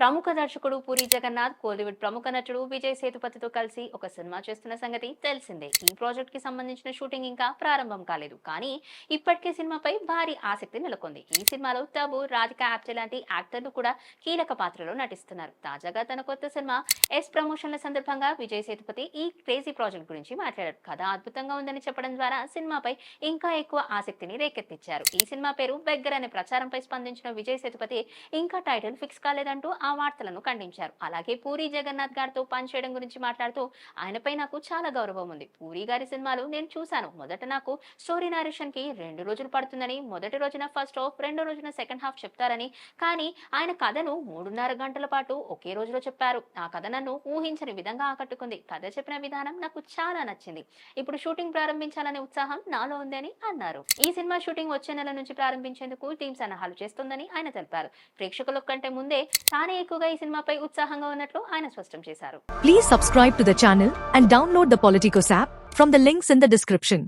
ప్రముఖ దర్శకుడు పూరి జగన్నాథ్ కోలీవుడ్ ప్రముఖ నటుడు విజయ్ సేతుపతితో కలిసి ఒక సినిమా చేస్తున్న సంగతి తెలిసిందే. ఈ ప్రాజెక్ట్కి సంబంధించిన షూటింగ్ ఇంకా ప్రారంభం కాలేదు. కానీ ఇప్పటికే సినిమాపై భారీ ఆసక్తి నెలకొంది. ఈ సినిమాలో టబు రాధిక ఆప్టే లాంటి యాక్టర్లు కూడా కీలక పాత్రలో నటిస్తున్నారు. తాజాగా తన కొత్త సినిమా ఎస్ ప్రమోషన్ల సందర్భంగా విజయ్ సేతుపతి ఈ క్రేజీ ప్రాజెక్ట్ గురించి మాట్లాడారు. కథ అద్భుతంగా ఉందని చెప్పడం ద్వారా సినిమాపై ఇంకా ఎక్కువ ఆసక్తిని రేకెత్తించారు. ఈ సినిమా పేరు బెగ్గర్ అనే ప్రచారంపై స్పందించిన విజయ్ సేతుపతి ఇంకా టైటిల్ ఫిక్స్ కాలేదంటూ ఆ వార్తలను ఖండించారు. అలాగే పూరి జగన్నాథ్ గారితో పనిచేయడం గురించి మాట్లాడుతూ ఆయనపై నాకు చాలా గౌరవం ఉంది. పూరి గారి సినిమాలు నేను చూశాను. మొదట నాకు స్టోరీ నారేషన్కి రెండు రోజులు పడుతుందని మొదటి రోజున ఫస్ట్ హాఫ్ రెండో రోజున సెకండ్ హాఫ్ చెప్తారని కానీ ఆయన కథను మూడున్నర గంటల పాటు ఒకే రోజులో చెప్పారు. ఆ కథ నన్ను ఊహించని విధంగా ఆకట్టుకుంది. కథ చెప్పిన విధానం నాకు చాలా నచ్చింది. ఇప్పుడు షూటింగ్ ప్రారంభించాలనే ఉత్సాహం నాలో ఉందని అన్నారు. ఈ సినిమా షూటింగ్ వచ్చే నెల నుంచి ప్రారంభించేందుకు టీమ్ సన్నాహాలు చేస్తుందని ఆయన తెలిపారు. ప్రేక్షకుల కంటే ముందే తానే ఎక్కువగా ఈ సినిమాపై ఉత్సాహంగా ఉన్నట్లు ఆయన స్పష్టం చేశారు. Please subscribe to the and download the Politicos app from the in the description